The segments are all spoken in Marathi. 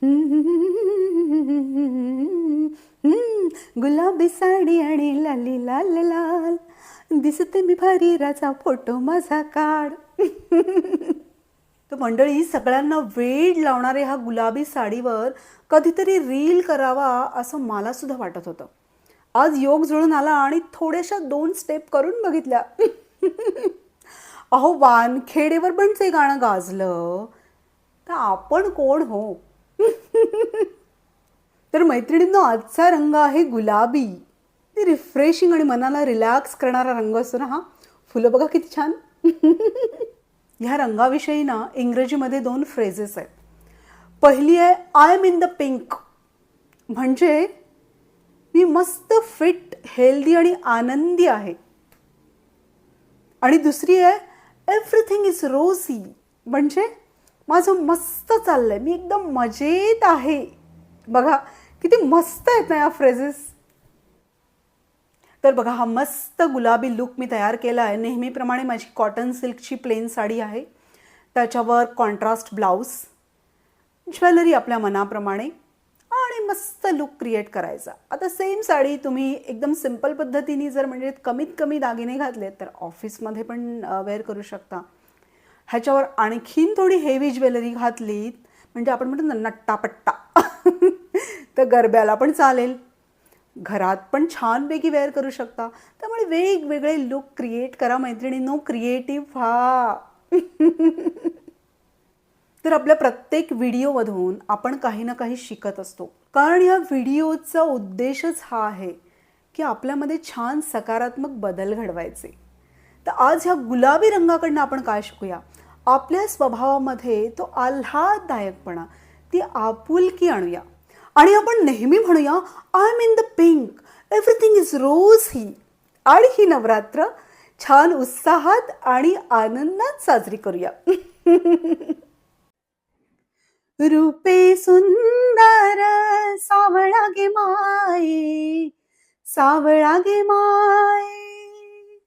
गुलाबी साडी आणि लाली लाल लाल. दिसते मी भारी राजा फोटो माझा काढ. तर मंडळी सगळ्यांना वेळ लावणारे ह्या गुलाबी साडीवर कधीतरी रील करावा असं मला सुद्धा वाटत होतं. आज योग जुळून आला आणि थोड्याशा दोन स्टेप करून बघितल्या. अहो वानखेडेवर पण ते गाणं गाजलं तर आपण कोण हो? तर मैत्रिणींनो आजचा रंग आहे गुलाबी. ते रिफ्रेशिंग आणि मनाला रिलॅक्स करणारा रंग असतो ना हा. फुलं बघा किती छान. ह्या रंगाविषयी ना इंग्रजीमध्ये दोन फ्रेजेस आहेत. पहिली आहे I am in the pink म्हणजे मी मस्त फिट हेल्दी आणि आनंदी आहे. आणि दुसरी आहे एव्हरीथिंग इज रोसी म्हणजे माझं मस्त चाललं आहे मी एकदम मजेत आहे. बघा किती मस्त आहेत ना या फ्रेजेस तर बघा हा मस्त गुलाबी लुक मी तयार केला आहे. नेहमीप्रमाणे माझी कॉटन सिल्कची प्लेन साडी आहे. त्याच्यावर कॉन्ट्रास्ट ब्लाऊज ज्वेलरी आपल्या मनाप्रमाणे आणि मस्त लुक क्रिएट करायचा. आता सेम साडी तुम्ही एकदम सिंपल पद्धतीने जर म्हणजे कमीत कमी दागिने घातलेत तर ऑफिसमध्ये पण वेअर करू शकता. ह्याच्यावर आणखीन थोडी हेवी ज्वेलरी घातलीत म्हणजे आपण म्हणतो ना नट्टापट्टा. तर गरब्याला पण चालेल. घरात पण छानपैकी वेअर करू शकता. त्यामुळे वेगवेगळे लुक क्रिएट करा मैत्रिणी नो क्रिएटिव्ह व्हा. तर आपल्या प्रत्येक व्हिडिओमधून आपण काही ना काही शिकत असतो. कारण या व्हिडिओचा उद्देशच हा आहे की आपल्यामध्ये छान सकारात्मक बदल घडवायचे. तर आज ह्या गुलाबी रंगाकडनं आपण काय शिकूया? आपल्या स्वभावामध्ये तो आल्हाददायकपणा ती आपुलकी आणूया. आणि आपण नेहमी म्हणूया I am in the pink everything is rose ही आणि ही नवरात्र छान उत्साहात आणि आनंदात साजरी करूया. रूपे सुंदर सावळा गे माये सावळा गे माये.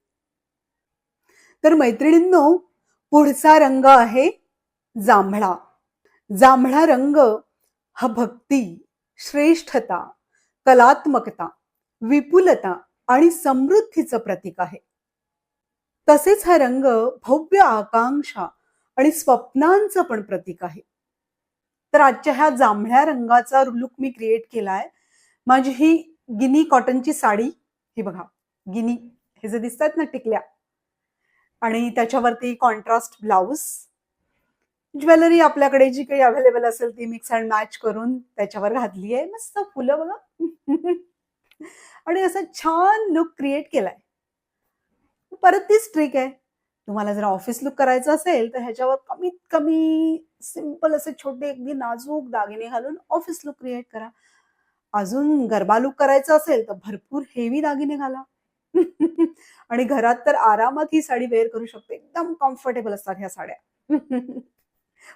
तर मैत्रिणींनो पुढचा रंग आहे जांभळा. जांभळा रंग हा भक्ती श्रेष्ठता कलात्मकता विपुलता आणि समृद्धीचं प्रतीक आहे. तसेच हा रंग भव्य आकांक्षा आणि स्वप्नांचं पण प्रतीक आहे. तर आजच्या ह्या जांभळ्या रंगाचा लुक मी क्रिएट केलाय. माझी ही गिनी कॉटनची साडी ही बघा गिनी हे जे दिसतात ना टिकल्या आणि त्याच्यावरती कॉन्ट्रास्ट ब्लाऊज ज्वेलरी आपल्याकडे जी काही अवेलेबल असेल ती मिक्स अँड मॅच करून त्याच्यावर घातली आहे. मस्त फुलं बघा. आणि असं छान लुक क्रिएट केलाय. परत तीच ट्रिक आहे. तुम्हाला जर ऑफिस लुक करायचं असेल तर ह्याच्यावर कमीत कमी सिंपल असे छोटे अगदी नाजूक दागिने घालून ऑफिस लुक क्रिएट करा. अजून गरबा लुक करायचं असेल तर भरपूर हेवी दागिने घाला. आणि घरात तर आरामात ही साडी वेअर करू शकते. एकदम कम्फर्टेबल असतात ह्या साड्या.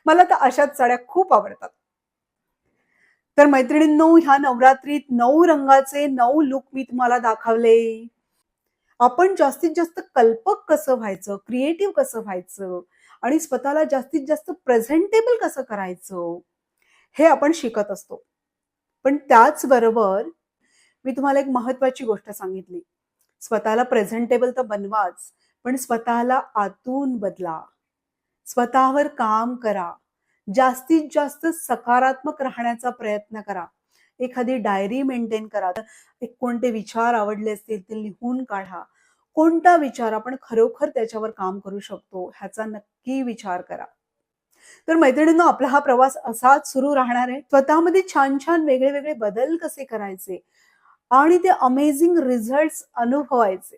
मला तर अशाच साड्या खूप आवडतात. तर मैत्रिणींनो ह्या नवरात्रीत नऊ रंगाचे नऊ लुक मी तुम्हाला दाखवले. आपण जास्तीत जास्त कल्पक कसं व्हायचं क्रिएटिव्ह कसं व्हायचं आणि स्वतःला जास्तीत जास्त प्रेझेंटेबल कसं करायचं हे आपण शिकत असतो. पण त्याचबरोबर मी तुम्हाला एक महत्वाची गोष्ट सांगितली. स्वतःला प्रेझेंटेबल तर बनवाच पण स्वतःला आतून बदला. स्वतःवर काम करा. जास्तीत जास्त सकारात्मक राहण्याचा प्रयत्न करा. एखादी डायरी मेंटेन करा. एक कोणते विचार आवडले असतील ते लिहून काढा. कोणता विचार आपण खरोखर त्याच्यावर काम करू शकतो ह्याचा नक्की विचार करा. तर मैत्रिणींनो आपला हा प्रवास असाच सुरू राहणार आहे. स्वतःमध्ये छान छान वेगळे वेगळे बदल कसे करायचे? आणि ते अमेझिंग रिझल्ट अनुभवायचे.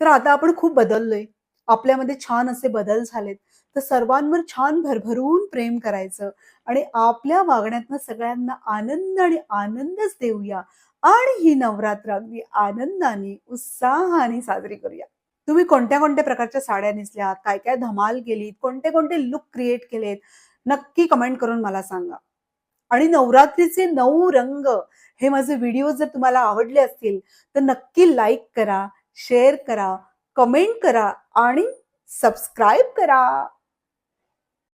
तर आता आपण खूप बदललोय. आपल्यामध्ये छान असे बदल झालेत. तर सर्वांवर छान भरभरून प्रेम करायचं आणि आपल्या वागण्यातनं सगळ्यांना आनंद आणि आनंदच देऊया. आणि ही नवरात्र अगदी आनंदाने उत्साहाने साजरी करूया. तुम्ही कोणत्या कोणत्या प्रकारच्या साड्या नेसल्यात काय काय धमाल केलीत? कोणते कोणते लुक क्रिएट केलेत? नक्की कमेंट करून मला सांगा. आणि नवरात्रीचे नऊ रंग हे माझे व्हिडिओ जर तुम्हाला आवडले असतील तर नक्की लाईक करा शेअर करा कमेंट करा आणि सबस्क्राईब करा.